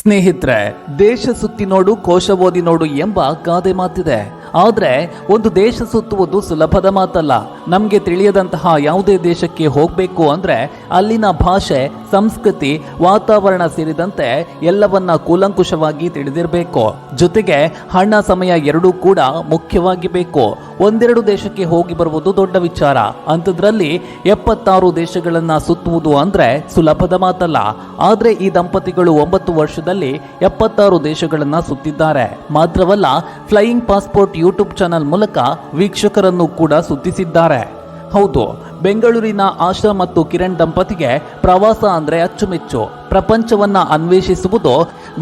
ಸ್ನೇಹಿತರೆ ದೇಶ ಸುತ್ತಿ ನೋಡು ಕೋಶ ಓದಿ ನೋಡು ಎಂಬ ಗಾದೆ ಮಾತಿದೆ. ಆದ್ರೆ ಒಂದು ದೇಶ ಸುತ್ತುವುದು ಸುಲಭದ ಮಾತಲ್ಲ. ನಮಗೆ ತಿಳಿಯದಂತಹ ಯಾವುದೇ ದೇಶಕ್ಕೆ ಹೋಗಬೇಕು ಅಂದ್ರೆ ಅಲ್ಲಿನ ಭಾಷೆ, ಸಂಸ್ಕೃತಿ, ವಾತಾವರಣ ಸೇರಿದಂತೆ ಎಲ್ಲವನ್ನ ಕೂಲಂಕುಷವಾಗಿ ತಿಳಿದಿರಬೇಕು. ಜೊತೆಗೆ ಹಣ ಸಮಯ ಎರಡೂ ಕೂಡ ಮುಖ್ಯವಾಗಿ ಬೇಕು ಒಂದೆರಡು ದೇಶಕ್ಕೆ ಹೋಗಿ ಬರುವುದು ದೊಡ್ಡ ವಿಚಾರ. ಅಂಥದ್ರಲ್ಲಿ ಎಪ್ಪತ್ತಾರು ದೇಶಗಳನ್ನ ಸುತ್ತುವುದು ಅಂದ್ರೆ ಸುಲಭದ ಮಾತಲ್ಲ. ಆದ್ರೆ ಈ ದಂಪತಿಗಳು ಒಂಬತ್ತು ವರ್ಷದಲ್ಲಿ ಎಪ್ಪತ್ತಾರು ದೇಶಗಳನ್ನ ಸುತ್ತಿದ್ದಾರೆ. ಮಾತ್ರವಲ್ಲ, ಫ್ಲೈಯಿಂಗ್ ಪಾಸ್ಪೋರ್ಟ್ ಯೂಟ್ಯೂಬ್ ಚಾನೆಲ್ ಮೂಲಕ ವೀಕ್ಷಕರನ್ನು ಕೂಡ ಸುತ್ತಿಸಿದ್ದಾರೆ. ಹೌದು, ಬೆಂಗಳೂರಿನ ಆಶಾ ಮತ್ತು ಕಿರಣ್ ದಂಪತಿಗೆ ಪ್ರವಾಸ ಅಂದ್ರೆ ಅಚ್ಚುಮೆಚ್ಚು. ಪ್ರಪಂಚವನ್ನ ಅನ್ವೇಷಿಸುವುದು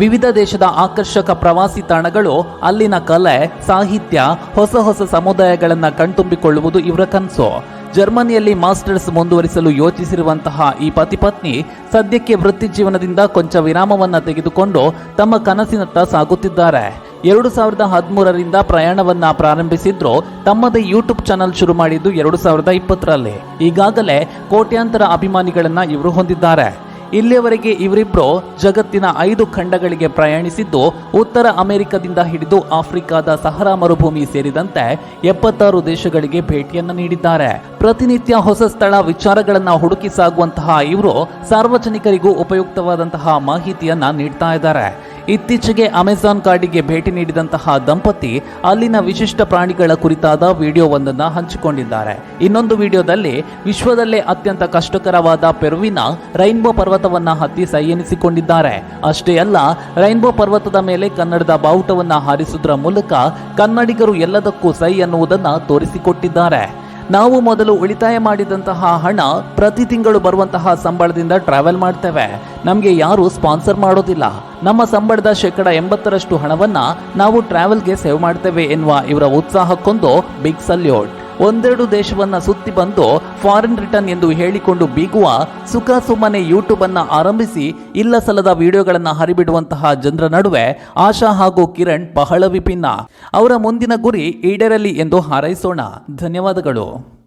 ವಿವಿಧ ದೇಶದ ಆಕರ್ಷಕ ಪ್ರವಾಸಿ ತಾಣಗಳು, ಅಲ್ಲಿನ ಕಲೆ, ಸಾಹಿತ್ಯ, ಹೊಸ ಹೊಸ ಸಮುದಾಯಗಳನ್ನು ಕಣ್ತುಂಬಿಕೊಳ್ಳುವುದು ಇವರ ಕನಸು. ಜರ್ಮನಿಯಲ್ಲಿ ಮಾಸ್ಟರ್ಸ್ ಮುಂದುವರಿಸಲು ಯೋಚಿಸಿರುವಂತಹ ಈ ಪತಿ ಪತ್ನಿ ಸದ್ಯಕ್ಕೆ ವೃತ್ತಿ ಜೀವನದಿಂದ ಕೊಂಚ ವಿರಾಮವನ್ನು ತೆಗೆದುಕೊಂಡು ತಮ್ಮ ಕನಸಿನತ್ತ ಸಾಗುತ್ತಿದ್ದಾರೆ. ಎರಡು ಸಾವಿರದ ಹದಿಮೂರರಿಂದ ಪ್ರಯಾಣವನ್ನ ಪ್ರಾರಂಭಿಸಿದ್ರು ತಮ್ಮದೇ ಯೂಟ್ಯೂಬ್ ಚಾನಲ್ ಶುರು ಮಾಡಿದ್ದು ಎರಡು ಸಾವಿರದ ಇಪ್ಪತ್ತರಲ್ಲಿ. ಈಗಾಗಲೇ ಕೋಟ್ಯಾಂತರ ಅಭಿಮಾನಿಗಳನ್ನ ಇವರು ಹೊಂದಿದ್ದಾರೆ. ಇಲ್ಲಿಯವರೆಗೆ ಇವರಿಬ್ರು ಜಗತ್ತಿನ ಐದು ಖಂಡಗಳಿಗೆ ಪ್ರಯಾಣಿಸಿದ್ದು ಉತ್ತರ ಅಮೆರಿಕದಿಂದ ಹಿಡಿದು ಆಫ್ರಿಕಾದ ಸಹರಾ ಮರುಭೂಮಿ ಸೇರಿದಂತೆ ಎಪ್ಪತ್ತಾರು ದೇಶಗಳಿಗೆ ಭೇಟಿಯನ್ನು ನೀಡಿದ್ದಾರೆ. ಪ್ರತಿನಿತ್ಯ ಹೊಸ ಸ್ಥಳ ವಿಚಾರಗಳನ್ನು ಹುಡುಕಿ ಸಾಗುವಂತಹ ಇವರು ಸಾರ್ವಜನಿಕರಿಗೂ ಉಪಯುಕ್ತವಾದಂತಹ ಮಾಹಿತಿಯನ್ನ ನೀಡ್ತಾ ಇದ್ದಾರೆ. ಇತ್ತೀಚೆಗೆ ಅಮೆಜಾನ್ ಕಾಡಿಗೆ ಭೇಟಿ ನೀಡಿದಂತಹ ದಂಪತಿ ಅಲ್ಲಿನ ವಿಶಿಷ್ಟ ಪ್ರಾಣಿಗಳ ಕುರಿತಾದ ವಿಡಿಯೋವೊಂದನ್ನು ಹಂಚಿಕೊಂಡಿದ್ದಾರೆ. ಇನ್ನೊಂದು ವಿಡಿಯೋದಲ್ಲಿ ವಿಶ್ವದಲ್ಲೇ ಅತ್ಯಂತ ಕಷ್ಟಕರವಾದ ಪೆರುವಿನ ರೈನ್ಬೋ ಪರ್ವತವನ್ನ ಹತ್ತಿ ಸೈ ಎನಿಸಿಕೊಂಡಿದ್ದಾರೆ ಅಷ್ಟೇ ಅಲ್ಲ, ರೈನ್ಬೋ ಪರ್ವತದ ಮೇಲೆ ಕನ್ನಡದ ಬಾವುಟವನ್ನ ಹಾರಿಸುವುದರ ಮೂಲಕ ಕನ್ನಡಿಗರು ಎಲ್ಲದಕ್ಕೂ ಸೈ ಅನ್ನುವುದನ್ನ ತೋರಿಸಿಕೊಟ್ಟಿದ್ದಾರೆ. ನಾವು ಮೊದಲು ಉಳಿತಾಯ ಮಾಡಿದಂತಹ ಹಣ ಪ್ರತಿ ತಿಂಗಳು ಬರುವಂತಹ ಸಂಬಳದಿಂದ ಟ್ರಾವೆಲ್ ಮಾಡ್ತೇವೆ. ನಮಗೆ ಯಾರು ಸ್ಪಾನ್ಸರ್ ಮಾಡೋದಿಲ್ಲ. ನಮ್ಮ ಸಂಬಳದ ಶೇಕಡ ಎಂಬತ್ತರಷ್ಟು ಹಣವನ್ನ ನಾವು ಟ್ರಾವೆಲ್ಗೆ ಸೇವ್ ಮಾಡ್ತೇವೆ ಎನ್ನುವ ಇವರ ಉತ್ಸಾಹಕ್ಕೊಂದು ಬಿಗ್ ಸಲ್ಯೂಟ್ ಒಂದೆರಡು ದೇಶವನ್ನ ಸುತ್ತಿ ಬಂದು ಫಾರಿನ್ ರಿಟರ್ನ್ ಎಂದು ಹೇಳಿಕೊಂಡು ಬೀಗುವ ಸುಖ ಸುಮ್ಮನೆ ಯೂಟ್ಯೂಬ್ ಅನ್ನ ಆರಂಭಿಸಿ ಇಲ್ಲ ಸಲದ ವಿಡಿಯೋಗಳನ್ನ ಹರಿಬಿಡುವಂತಹ ಜನರ ನಡುವೆ ಆಶಾ ಹಾಗೂ ಕಿರಣ್ ಬಹಳ ವಿಭಿನ್ನ. ಅವರ ಮುಂದಿನ ಗುರಿ ಈಡೇರಲಿ ಎಂದು ಹಾರೈಸೋಣ. ಧನ್ಯವಾದಗಳು.